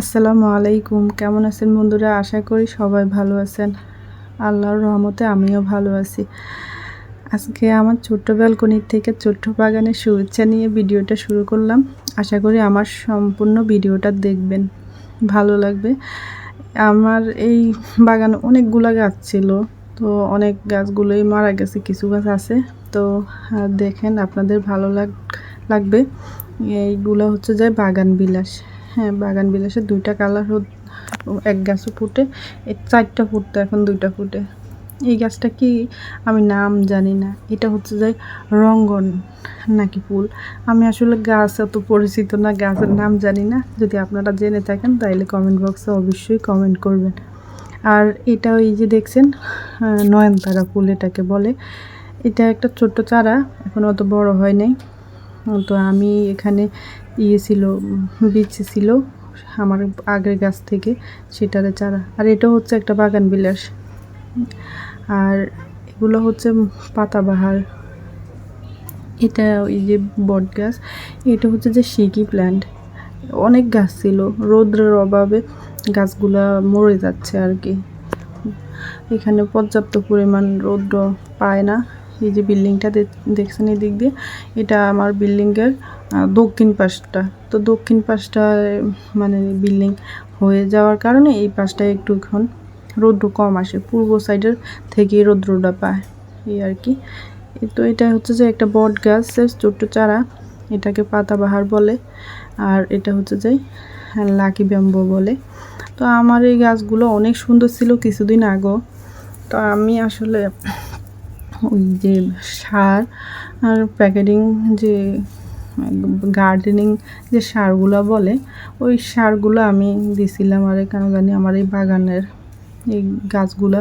আসসালামু আলাইকুম। কেমন আছেন বন্ধুরা? আশা করি সবাই ভালো আছেন। আল্লাহর রহমতে আমিও ভালো আছি। আজকে আমার ছোট্ট ব্যালকনির থেকে ছোট্ট বাগানের শুভেচ্ছা নিয়ে ভিডিওটা শুরু করলাম। আশা করি আমার সম্পূর্ণ ভিডিওটা দেখবেন। ভালো লাগবে। আমার এই বাগানে অনেকগুলো গাছ ছিল। তো অনেক গাছগুলোই মারা গেছে, কিছু গাছ আছে। তো দেখেন আপনাদের ভালো লাগ, লাগবে। এইগুলো হচ্ছে যে বাগান বিলাস। হ্যাঁ বাগান বিলাসের দুইটা কালার এক গাছও ফুটে চারটা ফুটতো, এখন দুইটা ফুটে। এই গাছটা কি আমি নাম জানি না। এটা হচ্ছে যে রঙ্গন নাকি ফুল। আমি আসলে গাছ এত পরিচিত না, গাছের নাম জানি না। যদি আপনারা জেনে থাকেন, তাইলে কমেন্ট বক্সে অবশ্যই কমেন্ট করবেন। আর এটা ওই যে দেখছেন নয়নতারা ফুল এটাকে বলে। এটা একটা ছোট্ট চারা, এখন অত বড় হয় নাই। তো আমি এখানে ইয়ে ছিল বীজ ছিল আমার আগের গাছ থেকে সেটারে চারা। আর এটা হচ্ছে একটা বাগান বিলাস। আর এগুলো হচ্ছে পাতাবাহার। এটা ওই যে বট গাছ, এটা হচ্ছে যে শিকি প্ল্যান্ট। অনেক গাছ ছিল, রৌদ্রের অভাবে গাছগুলা মরে যাচ্ছে আর কি। এখানে পর্যাপ্ত পরিমাণ রৌদ্র পায় না। এই যে বিল্ডিংটা দেখছেন এই দিক দিয়ে, এটা আমার বিল্ডিংয়ের দক্ষিণ পাশটা। তো দক্ষিণ পাশটা মানে বিল্ডিং হয়ে যাওয়ার কারণে এই পাশটায় একটু এখন রৌদ্র কম আসে, পূর্ব সাইডের থেকে রৌদ্রটা পায়, এই আর কি। তো এটা হচ্ছে যে একটা বট গাছের ছোট্ট চারা, এটাকে পাতাবাহার বলে, আর এটা হচ্ছে যে লাকি ব্যাম্বো বলে। তো আমার এই গাছগুলো অনেক সুন্দর ছিল কিছুদিন আগেও। তো আমি আসলে ওই যে সার আর প্যাকেটিং যে, গার্ডেনিং যে সারগুলো বলে, ওই সারগুলো আমি দিছিলাম আর কেন জানি আমার এই বাগানের এই গাছগুলো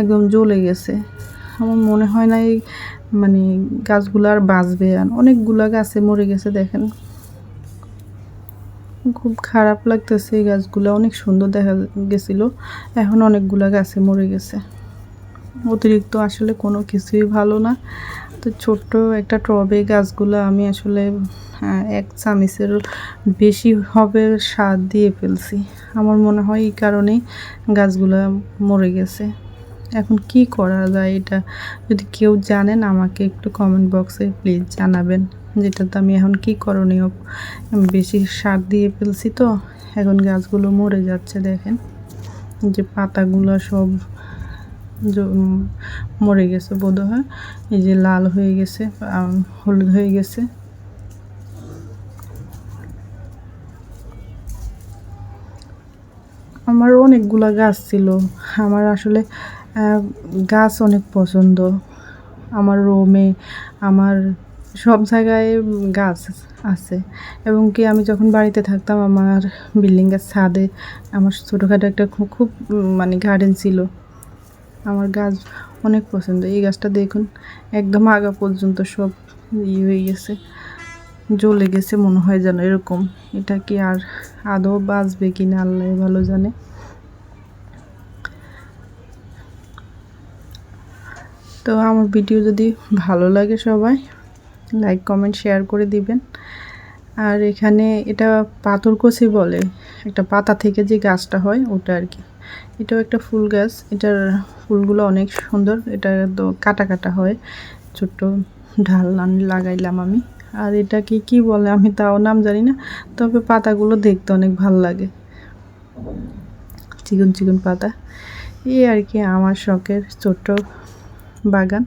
একদম জ্বলে গেছে। আমার মনে হয় না এই মানে গাছগুলো আর বাঁচবে আর অনেকগুলো গাছে মরে গেছে দেখেন। খুব খারাপ লাগতেছে এই গাছগুলো, অনেক সুন্দর দেখা গেছিল, এখন অনেকগুলো গাছে মরে গেছে। অতিরিক্ত আসলে কোনো কিছুই ভালো না। তো ছোট্ট একটা টবে গাছগুলো আমি আসলে এক চামিচের বেশি হবে স্বাদ দিয়ে ফেলছি। আমার মনে হয় এই কারণেই গাছগুলো মরে গেছে। এখন কি করা যায় এটা যদি কেউ জানেন, আমাকে একটু কমেন্ট বক্সে প্লিজ জানাবেন যেটা তো আমি এখন কি করণীয়। বেশি সার দিয়ে ফেলছি তো, এখন গাছগুলো মরে যাচ্ছে দেখেন। যে পাতাগুলো সব মরে গেছে বোধ হয় এই যে লাল হয়ে গেছে হলুদ হয়ে গেছে। আমার অনেকগুলা গাছ ছিল। আমার আসলে গাছ অনেক পছন্দ। আমার রোমে, আমার সব জায়গায় গাছ আছে। এবং কি আমি যখন বাড়িতে থাকতাম, আমার বিল্ডিংয়ের ছাদে আমার ছোটোখাটো একটা খুব খুব মানে গার্ডেন ছিল। আমার গাছ অনেক পছন্দ, এই গাছটা দেখুন, একদম আগা পর্যন্ত সব ই হয়ে গেছে, জ্বলে গেছে, মনে হয় যেন এরকম। এটা কি আর আদৌ বাঁচবে কি না, আল্লাহ ভালো জানে। তো আমার ভিডিও যদি ভালো লাগে সবাই, লাইক, কমেন্ট, শেয়ার করে দিবেন। আর এখানে এটা পাথরকচি বলে। একটা পাতা থেকে যে গাছটা হয়, ওটা আর কি। এটাও একটা ফুল গাছ। এটার ফুলগুলো অনেক সুন্দর। এটা তো কাটা কাটা হয়। ছোট্ট ঢাল লাগাইলাম আমি। আর এটা কি কি বলে আমি তাও নাম জানি না, তবে পাতাগুলো দেখতে অনেক ভালো লাগে। চিকন চিকন পাতা। এই আর কি আমার শখের ছোট্ট বাগান।